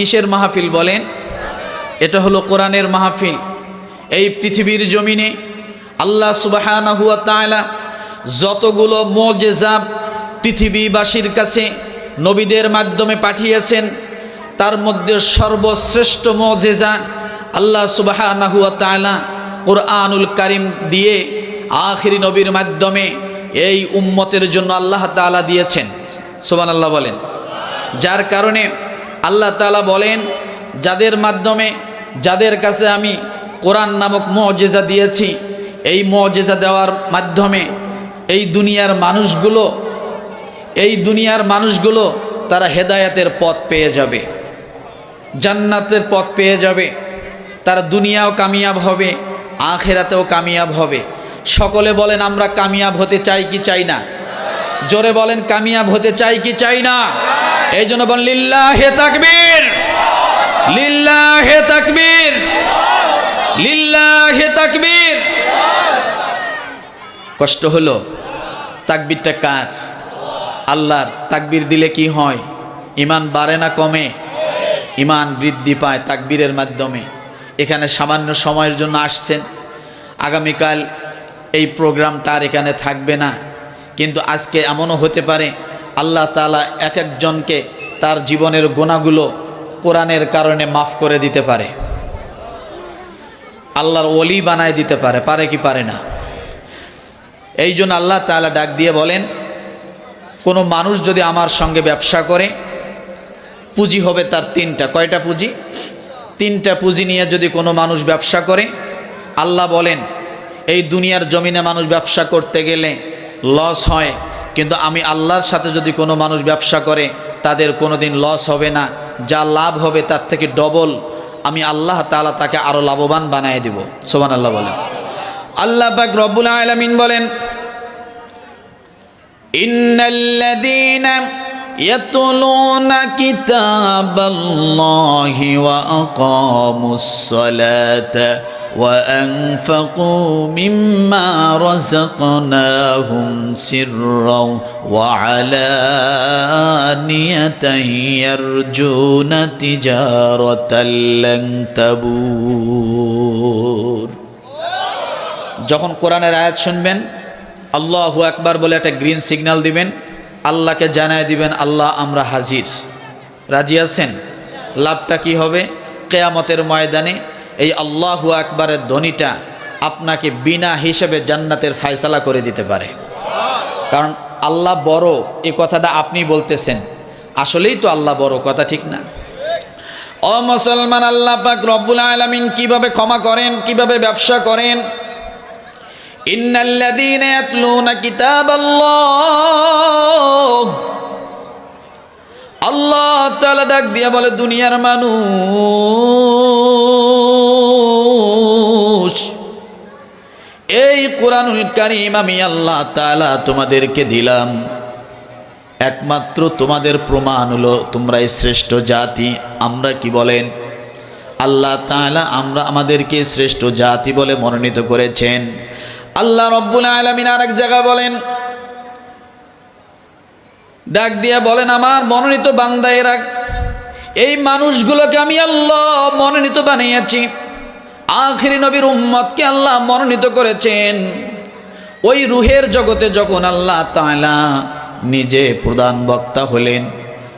কিসের মাহফিল বলেন? এটা হলো কোরআনের মাহফিল। এই পৃথিবীর জমিনে আল্লাহ তাআলা যতগুলো মজেজা পৃথিবীবাসীর কাছে নবীদের মাধ্যমে পাঠিয়েছেন, তার মধ্যে সর্বশ্রেষ্ঠ মজেজা আল্লাহ তাআলা কোরআনুল কারিম দিয়ে আখিরি নবীর মাধ্যমে এই উম্মতের জন্য আল্লাহ তাআলা দিয়েছেন। সুবান আল্লাহ বলেন। যার কারণে আল্লাহ তাআলা বলেন, যাদের মাধ্যমে, যাদের কাছে আমি কোরআন নামক মজেজা দিয়েছি, এই মজেজা দেওয়ার মাধ্যমে এই দুনিয়ার মানুষগুলো, এই দুনিয়ার মানুষগুলো তারা হেদায়াতের পথ পেয়ে যাবে, জান্নাতের পথ পেয়ে যাবে, তারা দুনিয়াও কামিয়াব হবে, আখেরাতেও কামিয়াব হবে। সকলে বলেন, আমরা কামিয়াব হতে চাই কি চাই না? জোরে বলেন, কামিয়াব হতে চাই কি চাই না? এই জন্য বলেন, লিল্লাহে তাকবীর লিল্লাহে তাকবীর লিল্লাহে তাকবীর। কষ্ট হলো। তাকবীরটা কার? আল্লাহর। তাকবীর দিলে কি হয়? ইমান বাড়ে না কমে? ইমান বৃদ্ধি পায় তাকবীরের মাধ্যমে। এখানে সামান্য সময়ের জন্য আসছেন। আগামীকাল এই প্রোগ্রামটা আর এখানে থাকবে না। কিন্তু আজকে এমনও হতে পারে আল্লাহ তালা এক একজনকে তার জীবনের গোনাগুলো কোরআনের কারণে মাফ করে দিতে পারে। আল্লাহর ওলি বানায় দিতে পারে পারে কি পারে না। এই জন্য আল্লাহ তালা ডাক দিয়ে বলেন, কোনো মানুষ যদি আমার সঙ্গে ব্যবসা করে, পুঁজি হবে তার তিনটা। কয়টা পুঁজি? তিনটা পুঁজি নিয়ে যদি কোনো মানুষ ব্যবসা করে, আল্লাহ বলেন, এই দুনিয়ার জমিনে মানুষ ব্যবসা করতে গেলে লস হয় কিন্তু আমি আল্লাহর সাথে যদি কোনো মানুষ ব্যবসা করে তাদের কোনো দিন লস হবে না যা লাভ হবে তার থেকে ডবল আমি আল্লাহ তাআলা তাকে আরও লাভবান বানিয়ে দিব সোমান আল্লাহ বলেন আল্লাহ পাক রব্বুল আলামিন বলেন إن الذين يتلون كتاب الله وأقاموا الصلاة وأنفقوا مما رزقناهم سرا وعلانية يرجون تجارة لن تبور যখন কোরআনের আয়াত শুনবেন আল্লাহু একবার বলে একটা গ্রিন সিগন্যাল দিবেন আল্লাহকে জানায় দিবেন আল্লাহ আমরা হাজির রাজি আছেন লাভটা কি হবে কেয়ামতের ময়দানে এই আল্লাহ আকবরের ধ্বনিটা আপনাকে বিনা হিসেবে জান্নাতের ফায়সালা করে দিতে পারে। কারণ আল্লাহ বড়, এ কথাটা আপনি বলতেছেন। আসলেই তো আল্লাহ বড়, কথা ঠিক না। অ মুসলমান, আল্লাহ পাক রব্বুল আলমিন কীভাবে ক্ষমা করেন, কীভাবে ব্যবসা করেন? আল্লাহ তালা ডাক দিয়া বলে, দুনিয়ার মানুষ। কোরআনুল কারীম আমি আল্লাহ তাআলা তোমাদেরকে দিলাম। একমাত্র তোমাদের প্রমাণ হলো তোমরাই শ্রেষ্ঠ জাতি, আমরা কি বলেন? আল্লাহ তাআলা আমরা আমাদেরকে শ্রেষ্ঠ জাতি বলে মনোনীত করেছেন। আল্লাহ রব্বুল আলমিন আর এক জায়গা বলেন, ডাক দিয়া বলেন, আমার মনোনীত বান্দায়েরা, এই মানুষগুলোকে আমি আল্লাহ মনোনীত বানিয়েছি। আখিরি নবীর উম্মতকে আল্লাহ মনোনীত করেছেন। ওই রুহের জগতে যখন আল্লাহ তালা নিজে প্রধান বক্তা হলেন,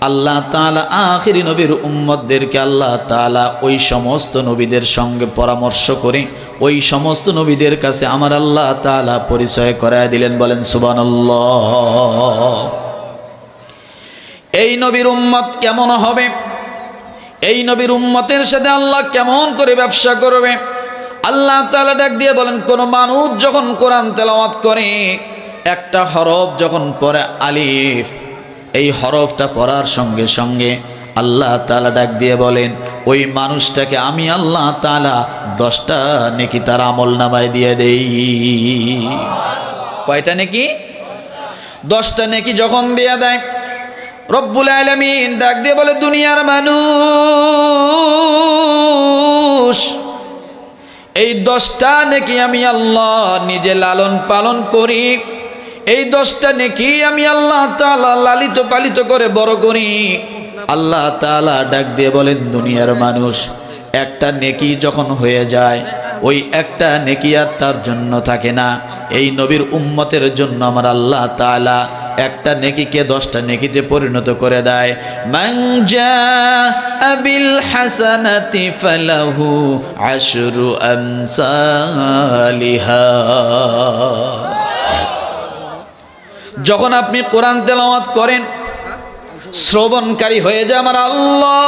আল্লাহ তালা আখিরি নবীর উম্মতদেরকে আল্লাহ তাআলা ওই সমস্ত নবীদের সঙ্গে পরামর্শ করে, ওই সমস্ত নবীদের কাছে আমার আল্লাহ তালা পরিচয় করায় দিলেন, বলেন, সুবহানাল্লাহ। এই নবীর উম্মত কেমন হবে? এই নবীর উম্মতের সাথে আল্লাহ কেমন করে ব্যবসা করবে? আল্লাহ তালা ডাক দিয়ে বলেন, কোন মানুষ যখন কোরআন তেলাওয়াত করে, একটা হরফ যখন পড়ে আলিফ, এই হরফটা পড়ার সঙ্গে সঙ্গে আল্লাহ তালা ডাক দিয়ে বলেন, ওই মানুষটাকে আমি আল্লাহ তালা দশটা নাকি তার আমল নামায় দিয়ে দেই। কয়টা নাকি? দশটা নাকি যখন দিয়ে দেয়। রব্বুল আলমিন ডাক দিয়ে বলে, দুনিয়ার মানুষ, এই দশটা নাকি আমি আল্লাহ নিজে লালন পালন করি। এই দশটা নেকি আমি আল্লাহ তালা লালিত পালিত করে বড় করি। আল্লাহ তাআলা ডাক দিয়ে বলেন, দুনিয়ার মানুষ, একটা নেকি যখন হয়ে যায়, ওই একটা নেকি আর তার জন্য থাকে না। এই নবীর উম্মতের জন্য আমার আল্লাহ তাআলা একটা নেকিকে দশটা নেকিতে পরিণত করে দেয়। মান বিল হাসানাতি ফালাহু আশরু আমসালিহা। যখন আপনি কোরআন তেলাওয়াত করেন, শ্রবণকারী হয়ে যায় আমার আল্লাহ।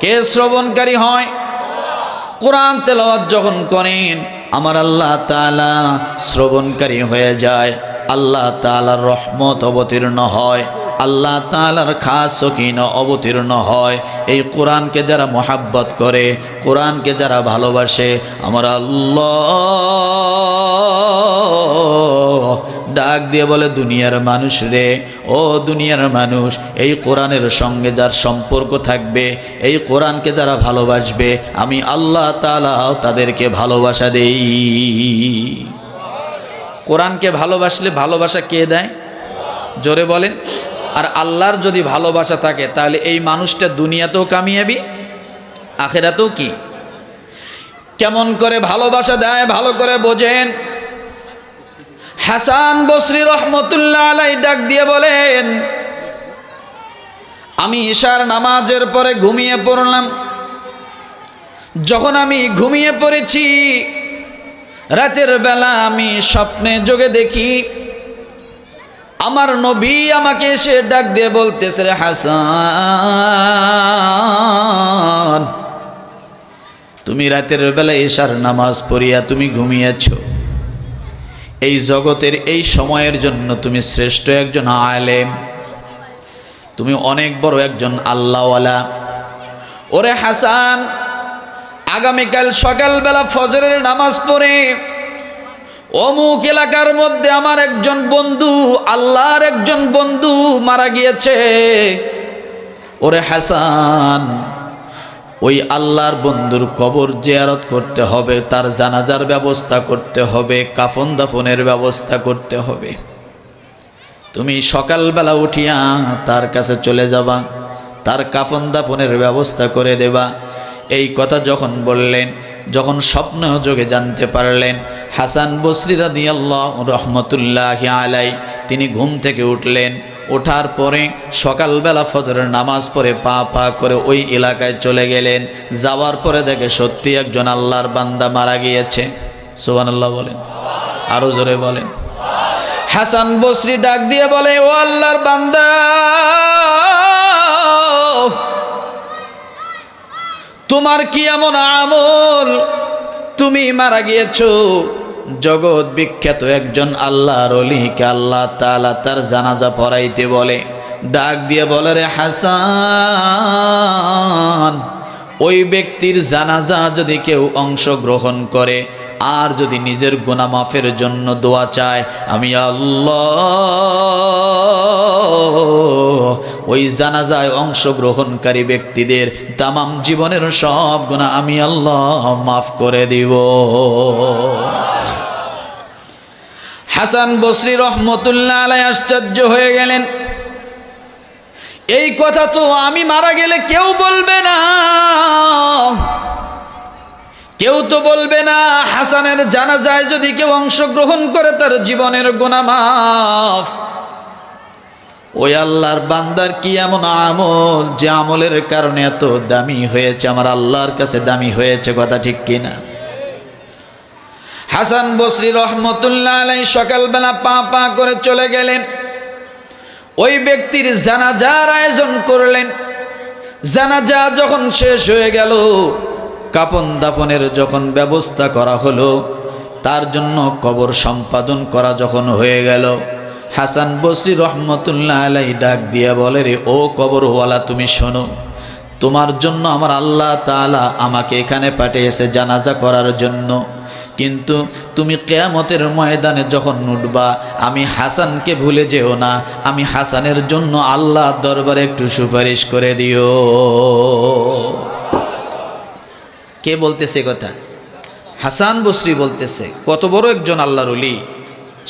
কে শ্রবণকারী হয়? কোরআন তেলাওয়াত যখন করেন আমার আল্লাহ তালা শ্রবণকারী হয়ে যায়। আল্লাহ তালার রহমত অবতীর্ণ হয়। আল্লাহ তালার খাস সকিন অবতীর্ণ হয়। এই কোরআনকে যারা মোহাব্বত করে, কোরআনকে যারা ভালোবাসে, আমার আল্লাহ ডাক দিয়ে বলে, দুনিয়ার মানুষ রে, ও দুনিয়ার মানুষ, এই কোরআনের সঙ্গে যার সম্পর্ক থাকবে, এই কোরআনকে যারা ভালোবাসবে, আমি আল্লাহ তাআলা তাদেরকে ভালোবাসা দেই। কোরআনকে ভালোবাসলে ভালোবাসা কে দেয়? জোরে বলেন। আর আল্লাহর যদি ভালোবাসা থাকে, তাহলে এই মানুষটা দুনিয়াতেও কামিয়াবি, আখেরাতেও কি? কেমন করে ভালোবাসা দেয়, ভালো করে বোঝেন। হাসান বসরি রহমতুল্লাহ আলাই ডাক দিয়ে বলেন, আমি ঈশার নামাজের পরে ঘুমিয়ে পড়লাম। যখন আমি ঘুমিয়ে পড়েছি, রাতের বেলা আমি স্বপ্নে যোগে দেখি, আমার নবী আমাকে এসে ডাক দিয়ে বলতেছে, রে হাসান, তুমি রাতের বেলা এশার নামাজ পড়িয়া তুমি ঘুমিয়েছ। এই জগতের এই সময়ের জন্য তুমি শ্রেষ্ঠ একজন আলেম। তুমি অনেক বড় একজন আল্লাহওয়ালা। ওরে হাসান, আগামীকাল সকালবেলা ফজরের নামাজ পড়ে অমুক এলাকার মধ্যে আমার একজন বন্ধু, আল্লাহর একজন বন্ধু মারা গিয়েছে। ওরে হাসান ওই আল্লাহর বন্ধুর কবর জিয়ারত করতে হবে, তার জানাজার ব্যবস্থা করতে হবে, কাফন দাফনের ব্যবস্থা করতে হবে। তুমি সকালবেলা উঠিয়া তার কাছে চলে যাবা, তার কাফন দাফনের ব্যবস্থা করে দেবা। এই কথা যখন বললেন, যখন স্বপ্ন যোগে জানতে পারলেন, হাসান বসরি রাদি আল্লাহ রহমতুল্লাহ আলাই তিনি ঘুম থেকে উঠলেন। ওঠার পরে সকালবেলা ফজরের নামাজ পড়ে পা পা করে ওই এলাকায় চলে গেলেন। যাওয়ার পরে দেখে সত্যি একজন আল্লাহর বান্দা মারা গিয়েছে। সোহান আল্লাহ বলেন। আরও জোরে বলেন। হাসান বসরি ডাক দিয়ে বলে, ও আল্লাহর বান্দা, তোমার কি এমন আমল? তুমি মারা গিয়েছ। জগৎ বিখ্যাত একজন আল্লাহর অলিকে আল্লাহ তালা তার জানাজা পড়াইতে বলে। ডাক দিয়ে বলে, রে হাসান, ওই ব্যক্তির জানাজা যদি কেউ অংশগ্রহণ করে, আর যদি নিজের গুনাহ মাফের জন্য দোয়া চায়, আমি আল্লাহ, ওই জানাজায় অংশগ্রহণকারী ব্যক্তিদের তামাম জীবনের সব গুণা আমি আল্লাহ মাফ করে দিব। হাসান বসরি রহমতুল্লাহ আলাই আশ্চর্য হয়ে গেলেন। এই কথা তো আমি মারা গেলে কেউ বলবে না। কেউ তো বলবে না, হাসানের জানাজায় যদি কেউ অংশগ্রহণ করে তার জীবনের গোনামাফ ওই আল্লাহর বান্দার কি এমন আমল যে আমলের কারণে এত দামি হয়েছে? আমার আল্লাহর কাছে দামি হয়েছে, কথা ঠিক কিনা? হাসান বসরি রহমতুল্লাহ আলাই সকালবেলা পা পা করে চলে গেলেন। ওই ব্যক্তির জানাজার আয়োজন করলেন। জানাজা যখন শেষ হয়ে গেল, কাপন দাপনের যখন ব্যবস্থা করা হলো, তার জন্য কবর সম্পাদন করা যখন হয়ে গেল, হাসান বসরি রহমতুল্লাহ আলাই ডাক দিয়া বলে, রে, ও কবরওয়ালা, তুমি শোনো, তোমার জন্য আমার আল্লাহ তাআলা আমাকে এখানে পাঠিয়েছে জানাজা করার জন্য। কিন্তু তুমি কেয়ামতের ময়দানে যখন উঠবা, আমি হাসানকে ভুলে যেও না, আমি হাসানের জন্য আল্লাহ দরবারে একটু সুপারিশ করে দিও। কে বলতেছে কথা? হাসান বসরি বলতেছে, কত বড় একজন আল্লাহর অলি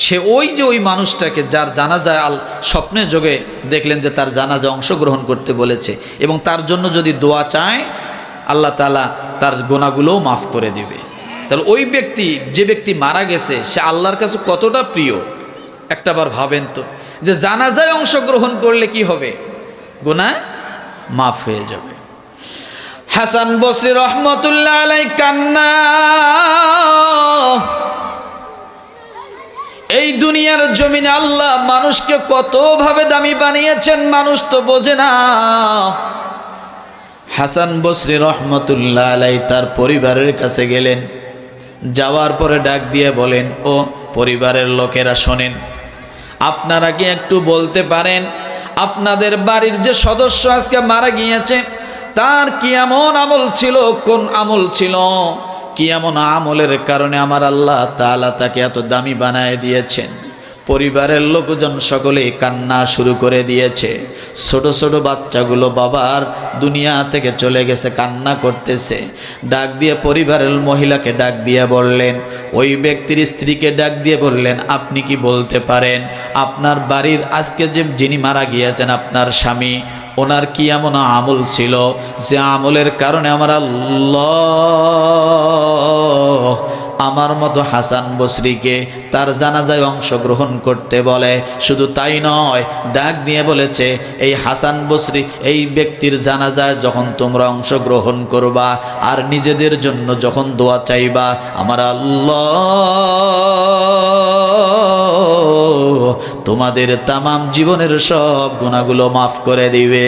সে ওই যে ওই মানুষটাকে যার জানাজায় আল স্বপ্নের যোগে দেখলেন যে তার জানাজা অংশগ্রহণ করতে বলেছে এবং তার জন্য যদি দোয়া চায়, আল্লাহ তালা তার গোনাগুলোও মাফ করে দিবে। তাহলে ওই ব্যক্তি, যে ব্যক্তি মারা গেছে, সে আল্লাহর কাছে কতটা প্রিয়? একটাবার ভাবেন তো। যে জানাজায় অংশগ্রহণ করলে কি হবে? গোনা মাফ হয়ে যাবে। হাসান বসরি রহমতুল্লাহ আলাই কান্না। এই দুনিয়ার জমিনে আল্লাহ মানুষকে কতভাবে দামি বানিয়েছেন মানুষ তো বোঝে না। হাসান বসরি রহমতুল্লাহ আলাই তার পরিবারের কাছে গেলেন। যাওয়ার পরে ডাক দিয়ে বলেন, ও পরিবারের লোকেরা শোনেন, আপনারা কি একটু বলতে পারেন, আপনাদের বাড়ির যে সদস্য আজকে মারা গিয়েছে, তার কি এমন আমল ছিল, কোন আমল ছিল? কি এমন আমলের কারণে আমার আল্লাহ তাকে এত দামি বানায় দিয়েছেন? পরিবারের লোকজন সকলে কান্না শুরু করে দিয়েছে। ছোট ছোট বাচ্চাগুলো বাবার দুনিয়া থেকে চলে গেছে, কান্না করতেছে। ডাক দিয়ে পরিবারের মহিলাকে ডাক দিয়ে বললেন, ওই ব্যক্তির স্ত্রীকে ডাক দিয়ে বললেন, আপনি কি বলতে পারেন, আপনার বাড়ির আজকে যে যিনি মারা গিয়েছেন, আপনার স্বামী, ওনার কি এমন আমল ছিল যে আমলের কারণে আমার আল্লাহ আমার মতো হাসান বসরিকে তার জানাজায় অংশগ্রহণ করতে বলে। শুধু তাই নয়, ডাক দিয়ে বলেছে, এই হাসান বসরি, এই ব্যক্তির জানাজায় যখন তোমরা অংশগ্রহণ করবা আর নিজেদের জন্য যখন দোয়া চাইবা, আমার আল্লাহ তোমাদের তামাম জীবনের সব গুণাগুলো মাফ করে দিবে।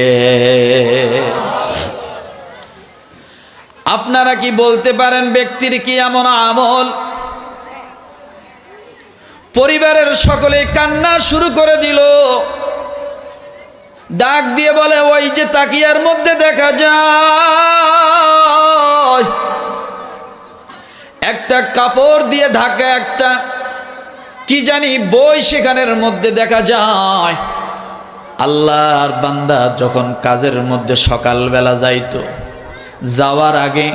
আপনারা কি বলতে পারেন ব্যক্তির কি এমন আমল? পরিবারের সকলে কান্না শুরু করে দিল। ডাক দিয়ে বলে, ওই যে তাকিয়ার মধ্যে দেখা যায়। একটা কাপড় দিয়ে ঢাকা একটা, কি জানি, বই সেখানের মধ্যে দেখা যায়। আল্লাহর বান্দা যখন কাজের মধ্যে সকালবেলা যাইতো যাওয়ার আগে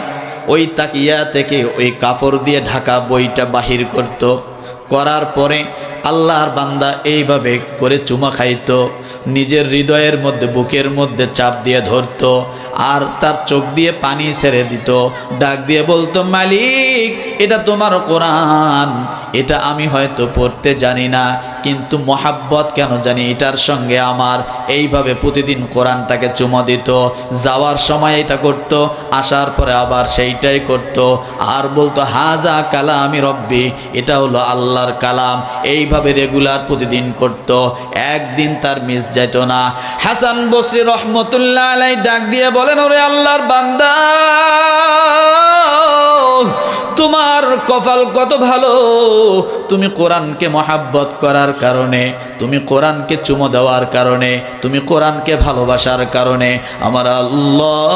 ওই তাকিয়া থেকে ওই কাপড় দিয়ে ঢাকা বইটা বাহির করত। করার পরে আল্লাহর বান্দা এইভাবে করে চুমা খাইত, নিজের হৃদয়ের মধ্যে, বুকের মধ্যে চাপ দিয়ে ধরতো, আর তার চোখ দিয়ে পানি ছেড়ে দিত। ডাক দিয়ে বলতো, মালিক, এটা তোমার কোরআন, এটা আমি হয়তো পড়তে জানি না, কিন্তু মহাব্বত কেন জানি এটার সঙ্গে আমার। এইভাবে প্রতিদিন কোরআনটাকে চুমা দিত। যাওয়ার সময় এটা করত, আসার পরে আবার সেইটাই করত। আর বলতো, হাজা কালাম রব্বি এটা হলো আল্লাহর কালাম। এইভাবে রেগুলার প্রতিদিন করত? একদিন তার মিস যেত না। হাসান বসরি রহমতুল্লাহ আলাই ডাক দিয়ে বলেন, ওরে আল্লাহর বান্দা তোমার কপাল কত ভালো? তুমি কোরআনকে মহাব্বত করার কারণে, তুমি কোরআনকে চুমো দেওয়ার কারণে, তুমি কোরআনকে ভালোবাসার কারণে আমার আল্লাহ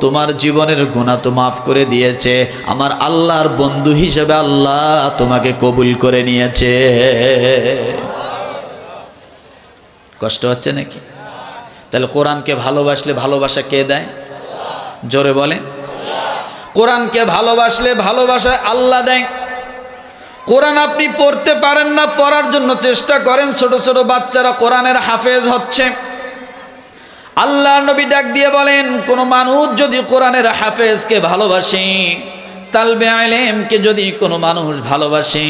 তোমার জীবনের গুণা তো মাফ করে দিয়েছে। আমার আল্লাহর বন্ধু হিসেবে আল্লাহ তোমাকে কবুল করে নিয়েছে। কষ্ট হচ্ছে নাকি? তাহলে কোরআনকে ভালোবাসলে ভালোবাসা কে দেয়? জোরে বলেন। কোরআনকে ভালোবাসলে ভালোবাসায় আল্লাহ দেয়। কোরআন আপনি পড়তে পারেন না, পড়ার জন্য চেষ্টা করেন। ছোট ছোট বাচ্চারা কোরআনের হাফেজ হচ্ছে। আল্লাহ নবী ডাক দিয়ে বলেন, কোন মানুষ যদি কোরআনের হাফেজকে ভালোবাসে তালবে আলেমকে যদি কোনো মানুষ ভালোবাসে,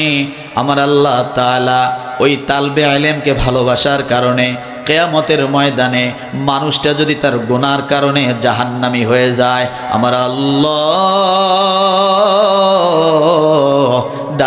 আমার আল্লাহ তালা ওই তালবে আলেমকে ভালোবাসার কারণে কেয়ামতের ময়দানে মানুষটা যদি তার গোনার কারণে জাহান্নামি হয়ে যায়, আমার আল্লাহ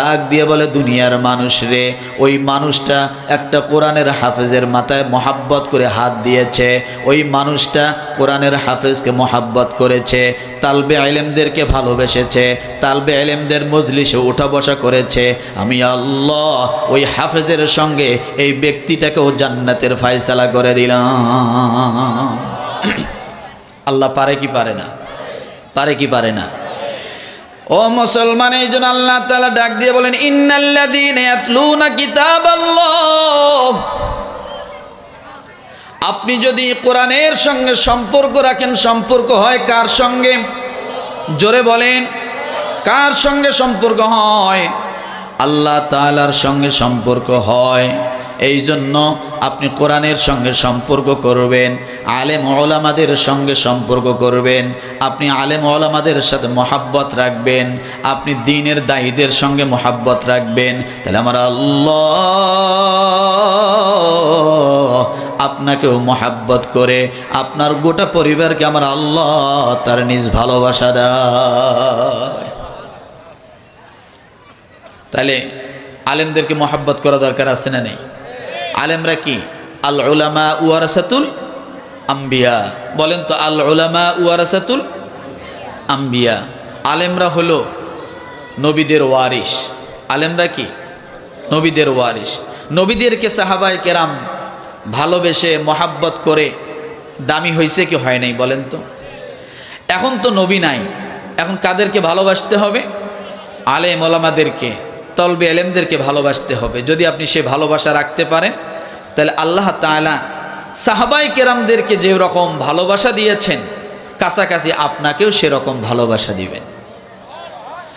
ডাক দিয়ে বলে, দুনিয়ার মানুষ রে, ওই মানুষটা একটা কোরআনের হাফেজের মাথায় মহাব্বত করে হাত দিয়েছে। ওই মানুষটা কোরআনের হাফেজকে মহাব্বত করেছে, তালবে আলেমদেরকে ভালোবেসেছে, তালবে আলেমদের মজলিসে উঠা বসা করেছে। আমি আল্লাহ ওই হাফেজের সঙ্গে এই ব্যক্তিটাকেও জান্নাতের ফায়সালা করে দিলাম। আল্লাহ পারে কি পারে না? পারে কি পারে না? ও মুসলমান, এই জন্য আল্লাহ তালা ডাক দিয়ে বলেন, ইন্নাল্লাযীনা ইয়াতলুনা কিতাবাল্লাহ। আপনি যদি কোরআনের সঙ্গে সম্পর্ক রাখেন, সম্পর্ক হয় কার সঙ্গে? জোরে বলেন, কার সঙ্গে সম্পর্ক হয়? আল্লাহ তাআলার সঙ্গে সম্পর্ক হয়। এই জন্য আপনি কোরআনের সঙ্গে সম্পর্ক করবেন, আলেম ওলামাদের সঙ্গে সম্পর্ক করবেন, আপনি আলেম ওলামাদের সাথে মহাব্বত রাখবেন, আপনি দিনের দায়ীদের সঙ্গে মহাব্বত রাখবেন। তাহলে আমার আল্লাহ আপনাকেও মহাব্বত করে, আপনার গোটা পরিবারকে আমার আল্লাহ তার নিজ ভালোবাসা দেয়। তাহলে আলেমদেরকে মহাব্বত করা দরকার আছে না নেই? আলেমরা কি? আল উলামা ওয়ারাসাতুল আম্বিয়া। বলেন তো আল উলামা ওয়ারাসাতুল আম্বিয়া। আলেমরা হলো নবীদের ওয়ারিস আলেমরা কি? নবীদের ওয়ারিস নবীদেরকে সাহাবায় কেরাম ভালোবেসে, মহাব্বত করে দামি হয়েছে কি হয় নাই বলেন তো? এখন তো নবী নাই। এখন কাদেরকে ভালোবাসতে হবে? আলেম ওলামাদেরকে। তলবে এলেমদেরকে ভালোবাসতে হবে। যদি আপনি সে ভালোবাসা রাখতে পারেন, তাহলে আল্লাহ তালা সাহাবাই কেরামদেরকে যে রকম ভালোবাসা দিয়েছেন, কাছাকাছি আপনাকেও সেরকম ভালোবাসা দিবেন।